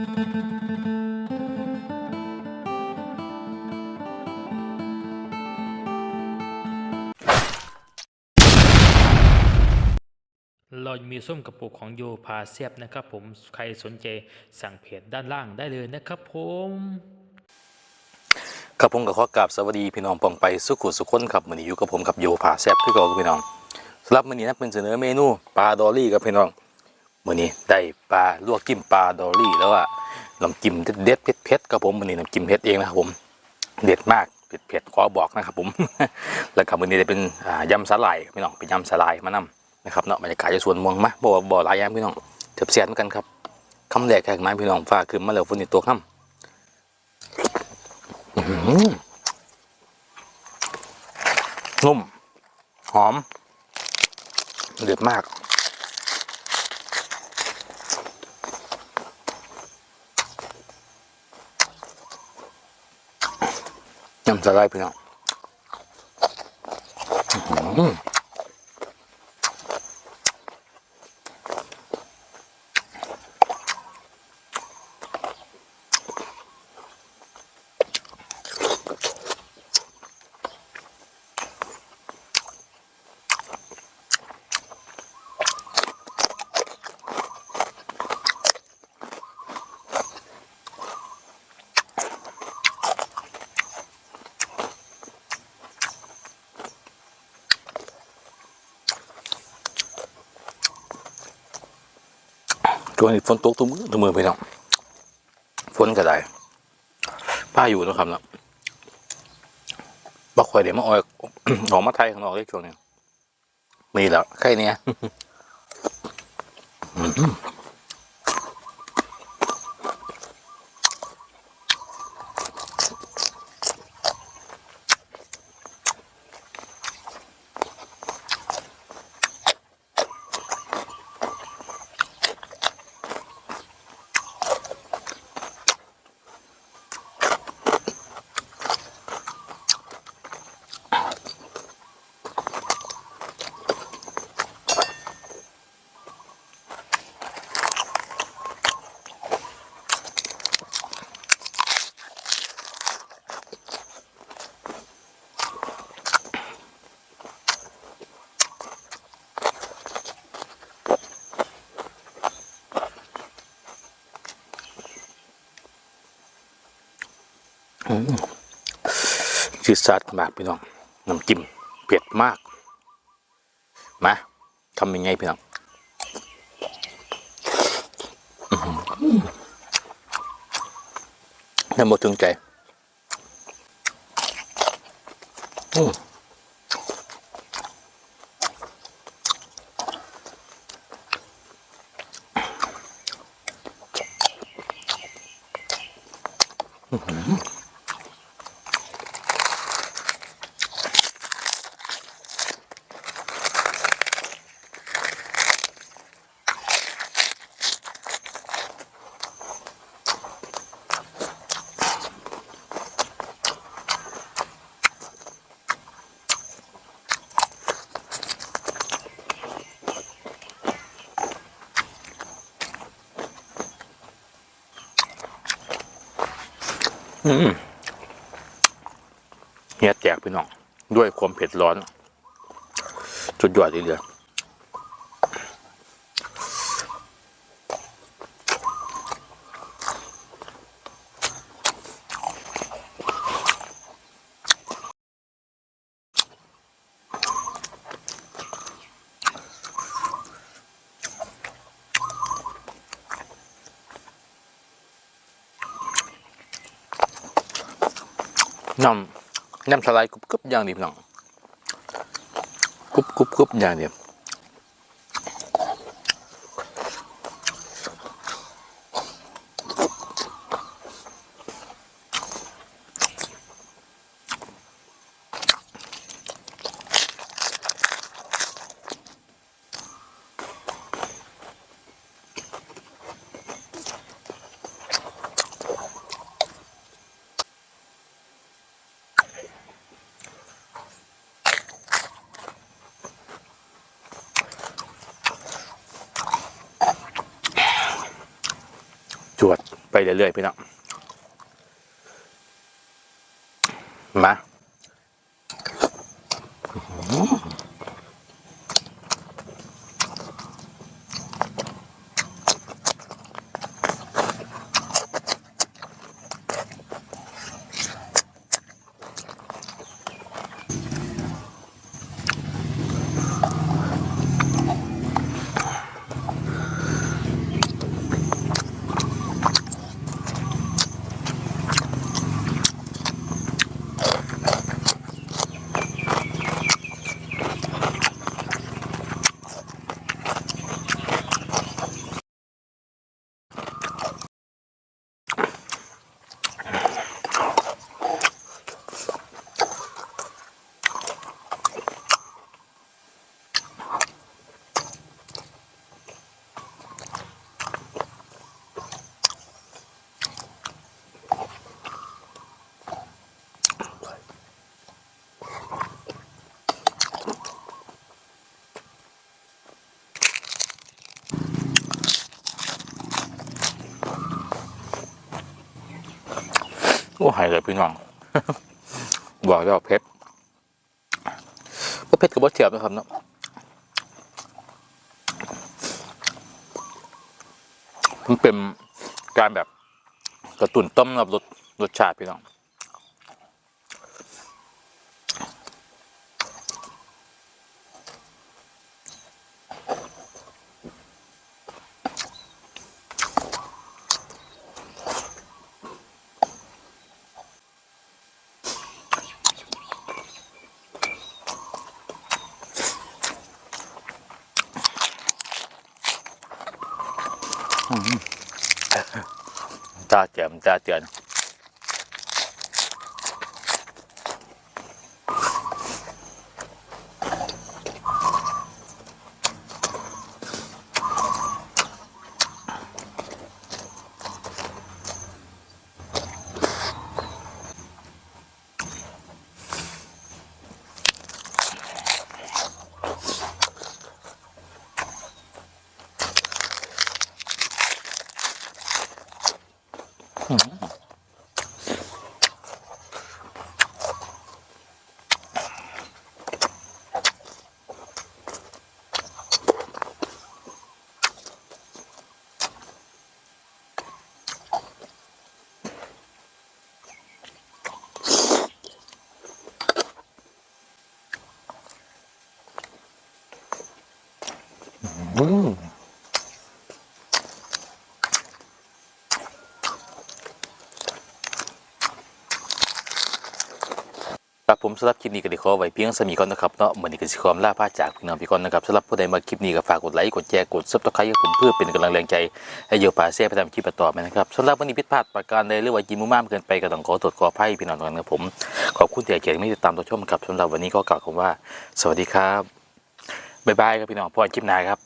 เรามีส้มกระปุกของโยพาเซียบนะครับผมใครสนใจสั่งเพจด้านล่างได้เลยนะครับผมครับผมก็ขอกราบสวัสดีพี่น้องปองไปสุขุสุขคนครับมือนี้อยู่กับผมกับโยผาแซบคือเก่าครับพี่น้องสำหรับมื้อนี้นะเป็นเสนอเมนูปลาดอลลี่ครับพี่น้อง มื้อนี้ได้ปลาลวกจิ้มปลาดอลลี่แล้วอะน้ำจิ้มเด็ดเผ็ดๆครับผมมื้อนี้น้ำจิ้มเผ็ดเองนะครับผมเด็ดมากเผ็ดๆขอบอกนะครับผมแล้วก็มื้อนี้ได้เป็นยำสาหร่ายพี่น้องเป็นยำสาหร่ายมานํนะครับเนาะบรรยากาศจะสวนมวงมาบ่ว่าบ่หลายย่างพี่น้องเจ็บเสียนกันครับคำแรกแขกไม้พี่น้องฟ้าขึ้นมาแล้วฝนนี่ตัวค่ำอื้อหือนุ่มหอมเดือดมาก ยำสไลด์พี่น้อง ช่วงนี้ฝนตกทุกมือทุกมือไปเน้องฝนก็ได้ป้าอยู่นะครับเนาะบักควายเดี๋ยวมาออยออกมาไทยข้างนอกได้ช่วงนี้มีแล้วแค่เนี้ ยชีสซัดมากพี่น้องน้ำจิ้มเผ็ดมากมาทำยังไงพี่น้องอื้อหือยังหมดถึงใจอืมอืม เฮียแจกพี่น้อง ด้วยความเผ็ดร้อนจุดยอดทีเดียว น้ำน้ำสไลด์กรุบกรุบอย่างเดียวพี่น้องกรุบกรุบกรุบอย่างเดียว เรื่อยๆพี่น้องมา โอ้หายเลยพี่น้องบอกแล้วเพชรก็เพชรกับบ่เทียบนะครับเนาะมันเป็นการแบบกระตุ้นต้มรับรสรสชาติพี่น้อง จ้าเจียมจ้าเจียน อืมครับผมสำหรับคลิปนี้ก็ได้ขอไว้เพียงสมีก่อนนะครับเนาะเหมือนนี้ก็สิขอลาพาจากพี่น้องพี่ก่อนนะครับสำหรับผู้ใดมาคลิปนี้ก็ฝากกดไลค์กดแชร์กดซับสไครต์ให้ผมเพื่อเป็นกำลังแรงใจให้โยพาเซ่ไปทำคลิปต่อไปนะครับสำหรับวันนี้ผิดพลาดประการใดหรือว่ากินมุมมากเกินไปก็ต้องขอโทษขออภัยพี่น้องทุกท่านครับผมขอบคุณที่เกียรติที่ติดตามตัวชมครับสำหรับวันนี้ก็กล่าวคำว่า สวัสดีครับบ๊ายบายครับพี่น้องพอกันคลิปหน้าครับ